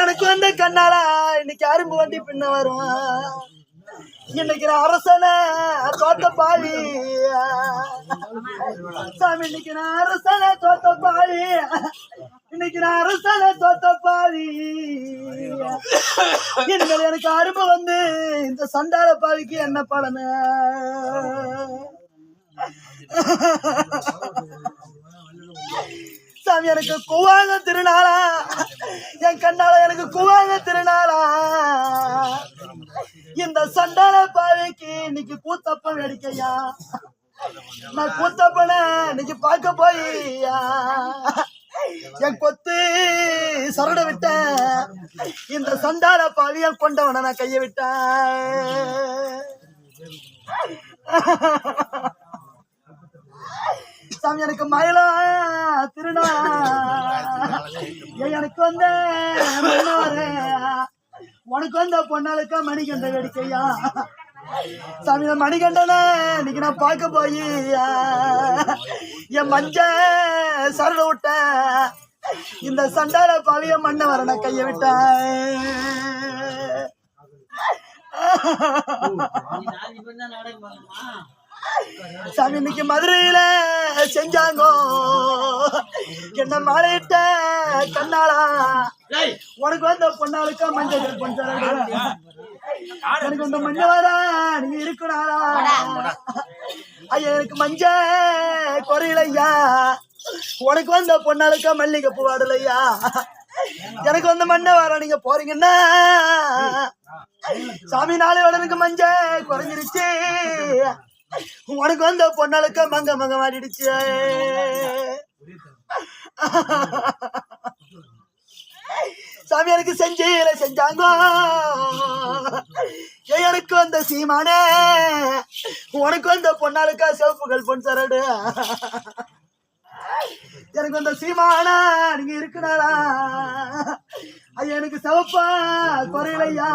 எனக்கு வந்து கண்ணாலா இன்னைக்கு அரும்பு வண்டி பின்ன வரும். இன்னைக்கு நான் அரசன தோத்த பாவி. சாமி இன்னைக்கு நான் அரசன தோத்த பாவி. இன்னைக்கு நான் அரசன தோத்த பாவி. இனிமேல் எனக்கு அரும்பு வந்து இந்த சண்டால பாவிக்கு என்ன பலனு? சாமி எனக்கு குவாங்க திருநாளா. என் கண்ணால எனக்கு குவாங்க திருநாளா. இந்த சண்டால பாவைக்கு இன்னைக்கு கூத்தப்பன் அடிக்கையா? நான் கூத்தப்பன இன்னைக்கு பார்க்க போய்யா என் கொத்து சரட விட்டேன் இந்த சண்டால பாவிய கொண்டவன நான் கைய விட்டேன். சாமி எனக்கு மயிலா திருநா எனக்கு வந்த உனக்கு வந்த பொன்னாளுக்கா மணிகண்ட வேடிக்கையா? சாமி இந்த மணிகண்டனை இன்னைக்கு நான் பார்க்க போய். என் மஞ்ச சரட விட்ட இந்த சண்டால பழைய மண்ணை வர நான் கைய விட்டேன். சாமி இன்னைக்கு மதுரையில செஞ்சாங்கோ. என்ன மாலையிட்ட கண்ணாளா உனக்கு வந்த பொண்ணாளுக்கா மஞ்சள் பஞ்சால எனக்கு வந்த மஞ்ச வரா நீங்க இருக்கணாளா ஐயா எனக்கு மஞ்ச குறையிலையா? உனக்கு வந்த பொண்ணாளுக்கா மல்லிகை பூ வாடலையா? எனக்கு வந்து மண்ணை வர நீங்க போறீங்கன்னா? சாமி நாளையோட எனக்கு மஞ்ச குறைஞ்சிருச்சு. உனக்கு வந்த பொண்ணாளுக்கு மங்க மங்க மாறிடுச்சு சாமி எனக்கு செஞ்சீல செஞ்சாங்க. எனக்கு வந்த சீமானே. உனக்கு வந்த பொண்ணாளுக்கா சிவப்புகள் பொன் சரடு. எனக்கு வந்த சீமானா நீங்க இருக்கிறாரா? ஐயா எனக்கு சிவப்பா குறையலையா?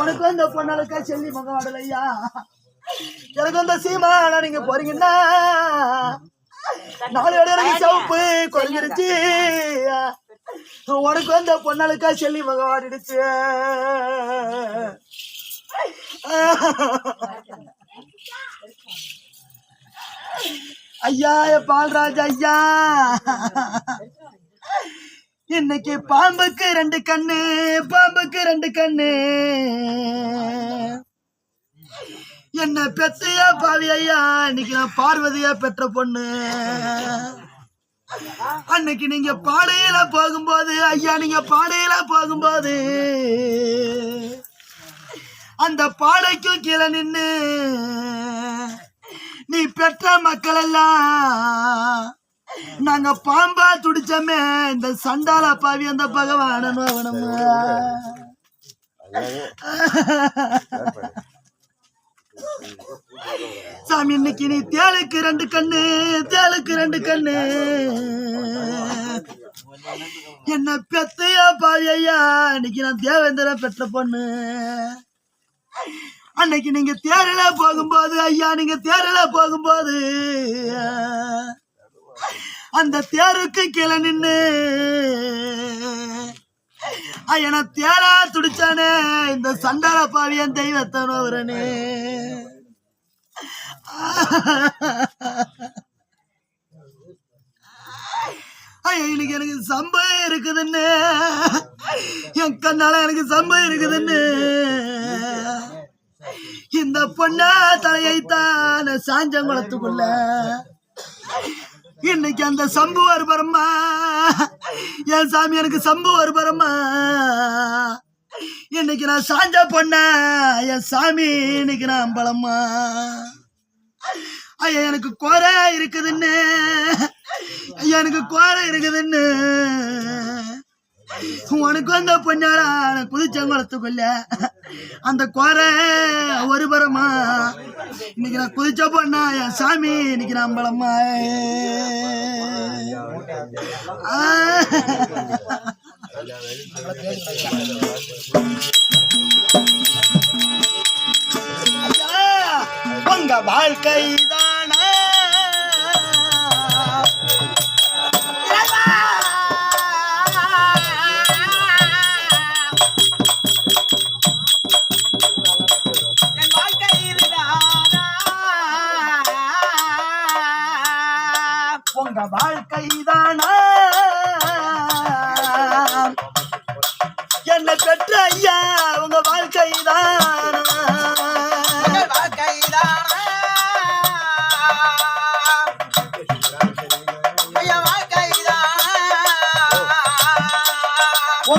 உனக்கு வந்த பொண்ணாளுக்கா செல்லி மகவாடலையா எனக்கு வந்த சீமானா நீங்க போறீங்கன்னா நாளையோட எனக்கு சிவப்பு குறைஞ்சிருச்சு. உனக்கு வந்த பொண்ணாளுக்கா செல்லி மகவாடிடுச்சு ஐயா என் பால்ராஜ் ஐயா. இன்னைக்கு பாம்புக்கு ரெண்டு கண்ணு பாம்புக்கு ரெண்டு கண்ணு. என்ன பெத்தையா பாவி ஐயா இன்னைக்கு நான் பார்வதியா பெற்ற பொண்ணு. அன்னைக்கு நீங்க பாடையில போகும்போது ஐயா நீங்க பாடையில போகும்போது அந்த பாடைக்கும் கீழே நின்று நீ பெற்ற மக்கள் எல்லாம் நாங்க பாம்பா துடிச்சோமே இந்த சண்டால பாவி அந்த பகவானன் அவனும். சாமி இன்னைக்கு நீ தேளுக்கு ரெண்டு கண்ணு தேளுக்கு ரெண்டு கண்ணு. என்ன பெத்தையா பாவி ஐயா இன்னைக்கு நான் தேவேந்திர பெற்ற பொண்ணு. அன்னைக்கு நீங்க தேரில போகும்போது ஐயா நீங்க தேரில போகும்போது அந்த தேருக்கு கீழே நின்னு ஐயா நான் தேரா துடிச்சானே இந்த சண்டார பாவியன் தெய்வத்தனோரனே இன்னைக்கு எனக்கு சம்பவம் இருக்குதுன்னு. என் கண்ணால எனக்கு சம்பவம் இருக்குதுன்னு. இந்த பொண்ணா தலையைத்தான் சாஞ்சங்குளத்துக்குள்ள இன்னைக்கு அந்த சம்பு வருபரம்மா என் சாமி எனக்கு சம்பு வருபரம்மா இன்னைக்கு நான் சாஞ்ச பொண்ண என் சாமி இன்னைக்கு நான் அம்பலம்மா ஐயா எனக்கு குறை இருக்குதுன்னு. ஐயா எனக்கு குறை இருக்குதுன்னு. உனக்கு வந்த பொண்ணாரா நான் குதிச்சங்குளத்துக்குள்ள அந்த குறை ஒரு பரமா இன்னைக்கு நான் குதிச்ச பொண்ணா என் சாமி இன்னைக்கு நான் அம்பலம்மா ஐயா, உங்க வாழ்க்கைதான்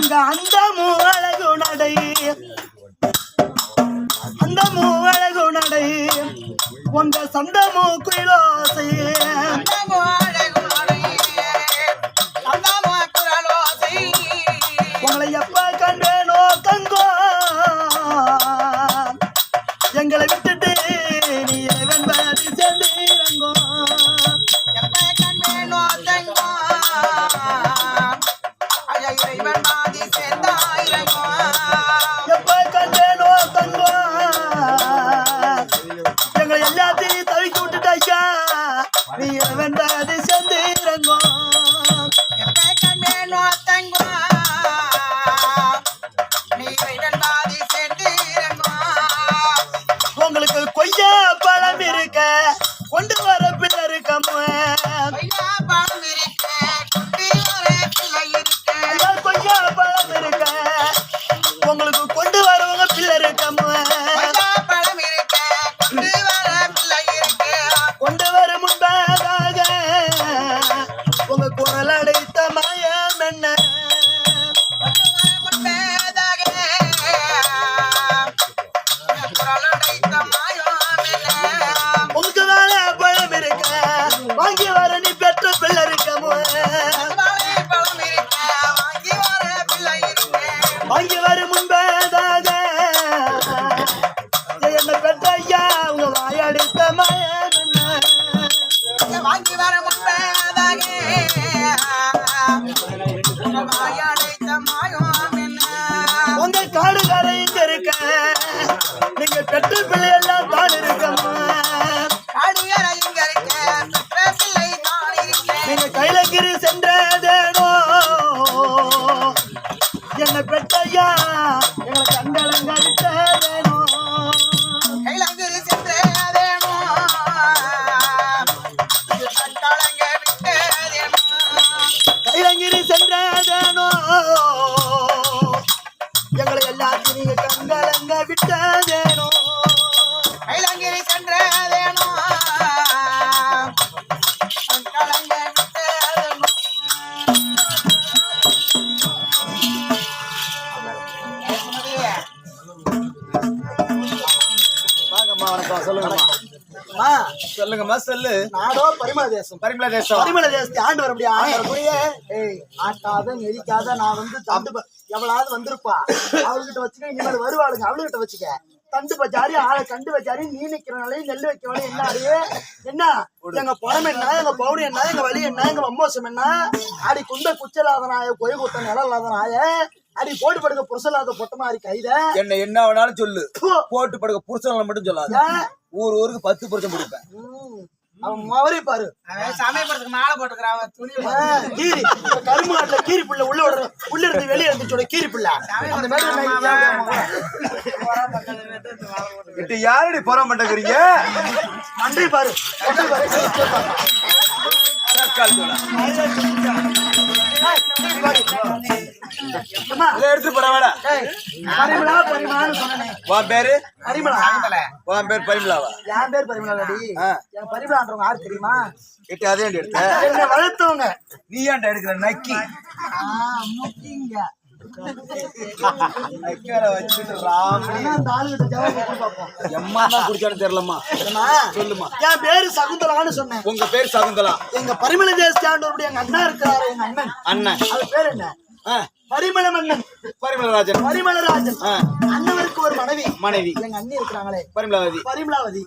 உங்க அந்த மூவழகு நடை. அந்த மூவழகு நடை. உங்க சந்தமோ குயிலோசை மாயம் என்ன உங்க மேல பழம் இருக்க. வாங்கி வர நீ பெற்ற பிள்ளை இருக்கமோ வாங்கி வர முன்பதாக என்ன பெற்ற ஐயா உங்க வாயடித்த என்ன வாங்கி வர முன்பதாக மாயாடைத்த மாயம் சொல்லுங்கம்மா. சொல்லுங்கம்மா சொல்லு. நாடோ பரிமள தேசம். பரிமள தேசம். பரிமள தேசத்தை ஆண்டு வர புரிய ஏய் ஆட்டாத நெரிக்காத நான் வந்து தண்டு ப- எவ்வளவு வந்திருப்பா. அவள்கிட்ட வச்சுக்க இனிமேல் வருவாளுங்க. அவளுகிட்ட வச்சுக்க. தண்டு பச்சாரி ஆளை கண்டு வச்சாரி நீ நிக்கிறனாலே நெல் வைக்கவனே என்ன அடியே என்ன? எங்க பணம் என்ன? எங்க பவுன் என்ன? எங்க வழி என்ன? எங்க வம்மோசம் என்ன? அடி குந்த குச்சலாத நாய கொய் இல்லாத நாய அடி போட்டு படுக்க புருஷலாத பொட்ட மாதிரி கைத. என்ன என்ன வேணாலும் சொல்லு. போட்டு படுக்க புருஷங்களை மட்டும் சொல்லாத? ஊர் ஊருக்கு பத்து புருஷன் பிடிப்பேன். ம், அவன் மவரி பாரு. அவன் சமயபுரத்துக்கு மாலை போட்டுக்கிறான் துணி கீரி. இப்ப கரும்பு நாட்டுல கீரி புள்ள உள்ள விடுற உள்ள இருந்து வெளியே இருந்துச்சோட கீரி புள்ள அந்த மாதிரி இட்டு யாரடி போற மாட்டேங்கிறீங்க நன்றி பாரு. பாரு. இதை எடுத்து போற வேடா. ஏய், பரிமளா பரிமளான்னு சொன்னேனே. உன் பேரு? பரிமளா. உன் பேர் பரிமளாவா? என் பேர் பரிமளாடி. என் பரிமளான்றவங்க யாரு தெரியுமா? இட்டு அதே எடுத்த. என்னை வளர்த்தவங்க. நீ ஏன்டா எடுக்கிற நக்கி ஆ, முக்கிங்க உங்க பேர் சகுந்தலா. எங்க பரிமள தேசத்தாண்டோருடைய எங்க அண்ணா இருக்கிறாரு எங்க அண்ணன். அண்ணன். அவர் பேர் என்ன? ஆ, பரிமள மன்னன் பரிமளராஜன். பரிமளராஜன். அண்ணவருக்கு ஒரு மனைவி. மனைவி. எங்க அண்ணி இருக்கிறாங்களே. பரிமளாவதி. பரிமளாவதி.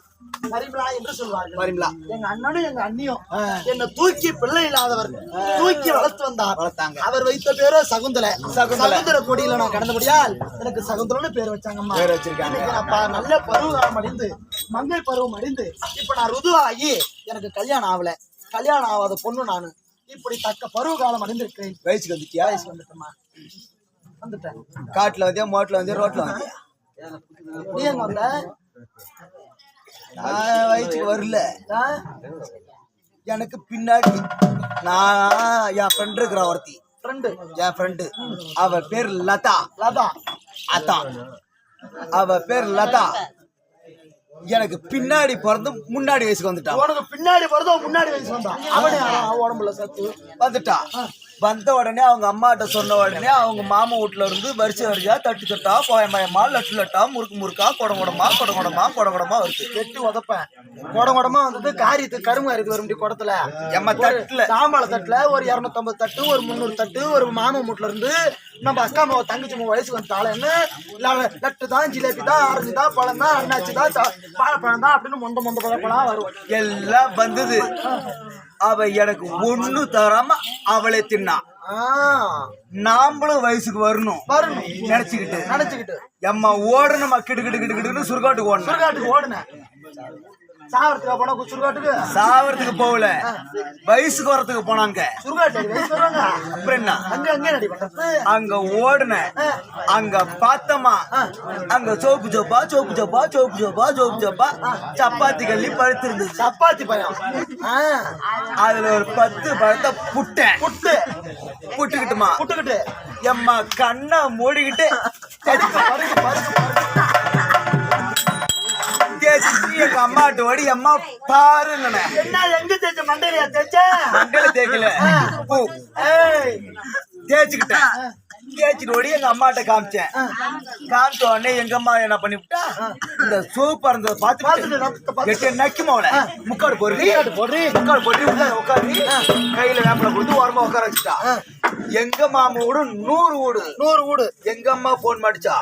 பரிமளா என்று சொல்வார்கள். பரிமளா. எங்க அண்ணனும் எங்க அண்ணியும். என்ன தூக்கி பிள்ளை இல்லாதவர் தூக்கி வளர்த்து வந்தார். வளர்த்தாங்க. அவர் வைத்த பேரு சகுந்தல. சகுந்தலை. கொடியில நான் கடந்தபடியால் எனக்கு சகுந்தலன்னு பேர் வச்சாங்கம்மா. பேர் வச்சிருக்காங்க. நல்ல பருவகாலம் அடைந்து மங்கை பருவம் அடைந்து இப்ப நான் ருதுவாகி எனக்கு கல்யாணம் ஆகல. கல்யாணம் ஆகாத பொண்ணு நானு. இப்படி தக்க பருவ காலம் அடைந்திருக்கிறேன். வயசுக்கு வந்துட்டியா? வயசு வந்துட்டேம்மா. வந்துட்டேன். காட்டுல வந்தியா மோட்ல வந்தியா ரோட்ல வந்தியா நீ எங்க வந்த? நான் வயசுக்கு வரல? எனக்கு பின்னாடி நான் என் ஃப்ரெண்ட் இருக்கிற ஒருத்தி. ஃப்ரெண்டு என் ஃப்ரெண்டு அவ பேர் லதா. லதா. அத்தா அவ பேர் லதா. எனக்கு பின்னாடி பிறந்து முன்னாடி வயசுக்கு வந்துட்டான். உனக்கு பின்னாடி பிறந்தவன் முன்னாடி வயசு வந்தான். அவனே உடம்புல சத்து. வந்துட்டா வந்த உடனே அவங்க அம்மாட்ட சொன்ன உடனே அவங்க மாமா வீட்டுல இருந்து வரிசை வரிசையா தட்டு தட்டா போயமயமா லட்டு லட்டா முறுக்கு முறுக்கா குடங்குடமா குடங்குடமா குடங்குடமா வருது. கெட்டு உதப்பேன். குடம் குடமா வந்துட்டு காரியத்துக்கு கரும்பு காரியத்துக்கு வரும் குடத்துல. எம்ம தட்டுல. தாம்பாள தட்டுல ஒரு இரநூத்தம்பது தட்டு ஒரு முந்நூறு தட்டு ஒரு மாமா மூட்டுல இருந்து நம்ம அக்கா மாவ தங்கச்சி மாவ வயசுக்கு வந்துட்டாளேன்னு லட்டு தான் ஜிலேபி தான் ஆரஞ்சு தான் பழம் தான் அண்ணாச்சி தான் வாழைப்பழம் தான் அப்படின்னு மொந்த மொந்த பழப்பழம் வரும் எல்லாம் வந்தது. அவ எனக்கு ஒண்ணு தராம அவளே தின்னா. நாமளும் வயசுக்கு வரணும். வரணும். நினைச்சுக்கிட்டு. நினைச்சுக்கிட்டு. எம்மா ஓடணுமா கிடு கிடு கிடு கிடுன்னு சுருக்காட்டுக்கு ஓடணும் சுடுகாட்டுக்கு ஓடுனேன். சாவரத்துக்கா போனா சுடுகாட்டுக்கு? சாவறதுக்கு போகல. வயசுக்கு வரத்துக்கு போனாங்க. சுடுகாட்டுக்கு வயசு வருவாங்க அப்புறம் என்ன? அங்க அங்கே அங்க ஓடுன அங்க பார்த்தமா அங்க சோப்பு சோப்பா சோப்பு சோப்பா சோப்பு சோப்பா சோப்பு சோப்பா சப்பாத்தி கள்ளி பழுத்து இருந்துச்சு சப்பாத்தி பயம் ஆ, அதுல ஒரு பத்து பழத்தை புட்டேன் புட்டு. புட்டுக்கிட்டுமா? புட்டுக்கிட்டு. எம்மா கண்ணை மூடிக்கிட்டு பருக்கு பருக்கு பருக்கு தேய்ச்சி எங்க அம்மாட்ட ஓடி அம்மா பாருங்கண்ணே. என்ன எங்க தேய்ச்ச மண்டையில தேய்ச்ச? மண்டல தேய்க்கல. தேய்ச்சிக்கிட்டேன். தேய்ச்சிட்டு ஓடி எங்க அம்மாட்ட காமிச்சேன். காமிச்ச உடனே எங்க அம்மா என்ன பண்ணிவிட்டா இந்த சூப்பா இருந்ததை பார்த்து எட்டு நக்கி மோல முக்காடு போடுறீ போடுறீ. முக்காடு போட்டு உள்ள உட்காரு கையில வேப்பல கொடுத்து ஓரமா உட்கார வச்சுட்டா. எங்க மாமா வீடு நூறு வீடு நூறு வீடு எங்க அம்மா போன் அடிச்சா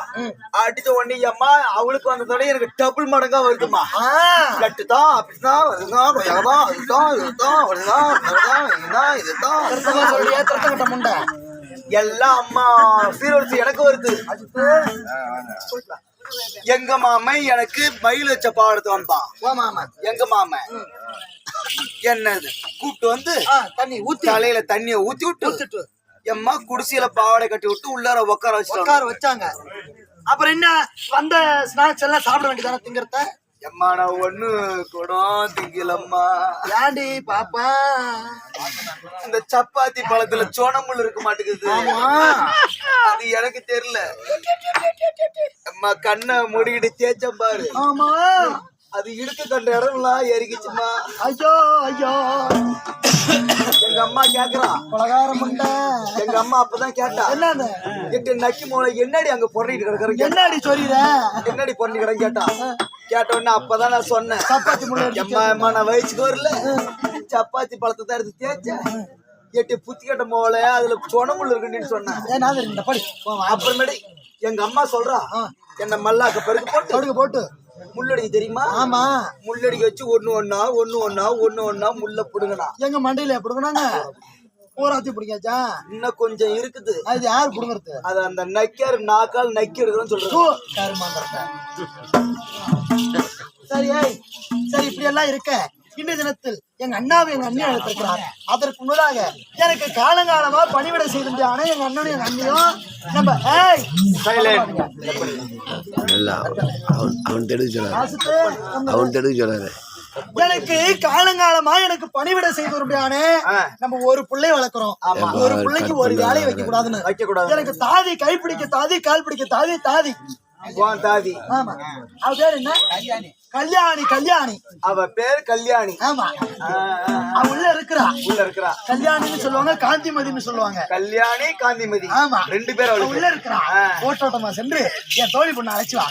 அடிச்ச உடனே அம்மா அவளுக்கு வந்ததோட எனக்கு டபுள் மடங்கா வருதுமா லட்டு தான் அப்படிதான் வருதான் அதுதான் இதுதான் வருதான் வருதான் இதுதான் இதுதான் சொல்லியே திருத்த கட்ட முண்டை. எல்லாம் அம்மா சீரழிச்சு எனக்கு வருது. எங்க மாமன் எனக்கு மயில் வச்ச பாடத்து வந்தான் மாமா எங்க மாமன்? என்னது? கூப்பிட்டு வந்து தண்ணி ஊத்தி தலையில தண்ணிய ஊத்தி விட்டு. எம்மா குடிசையில பாவாடை கட்டி விட்டு உள்ளார உட்கார வச்சுட்டாங்க உட்கார வச்சாங்க. அப்புறம் என்ன? வந்த ஸ்நாக்ஸ் எல்லாம் சாப்பிட வேண்டியதானே திங்கறத? எம்மா நான் ஒண்ணு கூட திங்கலம்மா. ஏண்டி பாப்பா? இந்த சப்பாத்தி பழத்துல சோனமுள் இருக்க மாட்டேங்குது. அது எனக்கு தெரியல. அம்மா கண்ணை மூடிக்கிட்டு தேய்ச்சம் பாரு. ஆமா. அது இடுக்கு கண்ட இடம்லாம் எரிக்கிச்சுமா ஐயோ ஐயோ. எங்க அம்மா கேக்குறா. பலகார முண்டை எங்க அம்மா அப்பதான் கேட்டா. என்னது? எட்டு நக்கி மூளை என்னடி அங்க பொறணிட்டு கிடக்குற? என்னடி சொல்லிற? என்னடி பொறணி கிடக்கு கேட்டா. கேட்ட உடனே அப்பதான் நான் சொன்னேன். சப்பாத்தி எம்மா அம்மா நான் வயசுக்கு வரல. சப்பாத்தி பழத்தை தான் எடுத்து தேய்ச்சேன். எட்டு புத்தி கட்ட மோளை அதுல சொனமுள் இருக்குன்னு சொன்னேன். அப்புறமேடி எங்க அம்மா சொல்றா என்ன மல்லாக்க பெருக்கு போட்டு. தொடுக்க போட்டு. முள்ளடிக்கு தெரியுமா? ஆமா. முள்ளடிக்கு வச்சு ஒண்ணு ஒண்ணா ஒண்ணு ஒண்ணா ஒண்ணு ஒண்ணா முள்ள புடுங்கனா. எங்க மண்டையில பிடுங்கினாங்க? ஊராத்தி பிடிக்காச்சா? இன்னும் கொஞ்சம் இருக்குது. அது யார் பிடுங்குறது? அது அந்த நக்கியார் நாக்கால் நக்கி எடுக்கிறோம்னு தூ, சொல்றேன். சரி ஏய், சரி இப்படி எல்லாம் இருக்க. இன்றைய தினத்தில் எங்க அண்ணாவை எங்க அண்ணி அழைத்திருக்கிறார். அதற்கு முன்னதாக எனக்கு காலங்காலமா பணிவிடை செய்திருந்தான எங்க அண்ணனும் எங்க அண்ணியும். நம்ம அவன் வாசித்து, நம்ம- அவன் தெடுக்க சொல்லாரு எனக்கு காலங்காலமா எனக்கு பணிவிடை செய்து வரும்படியானே நம்ம ஒரு பிள்ளை வளர்க்குறோம். ஒரு பிள்ளைக்கு ஒரு வேலையை வைக்க கூடாதுன்னு. வைக்க கூடாது. எனக்கு தாதி கை பிடிக்க தாதி கால் பிடிக்க தாதி தாதி. தாதி. ஆமா. அவ பேர் என்ன? கல்யாணி கல்யாணி. அவ பேர் கல்யாணி. ஆமா. அவ உள்ள இருக்கிறா. உள்ள இருக்கிறா. கல்யாணின்னு சொல்லுவாங்க காந்திமதினு சொல்லுவாங்க. கல்யாணி காந்திமதி. ஆமா. ரெண்டு அவளுக்கு உள்ள இருக்கிறா. ஓட்டோட்டமா சென்று என் தோழி பொண்ணு அழைச்சு வா.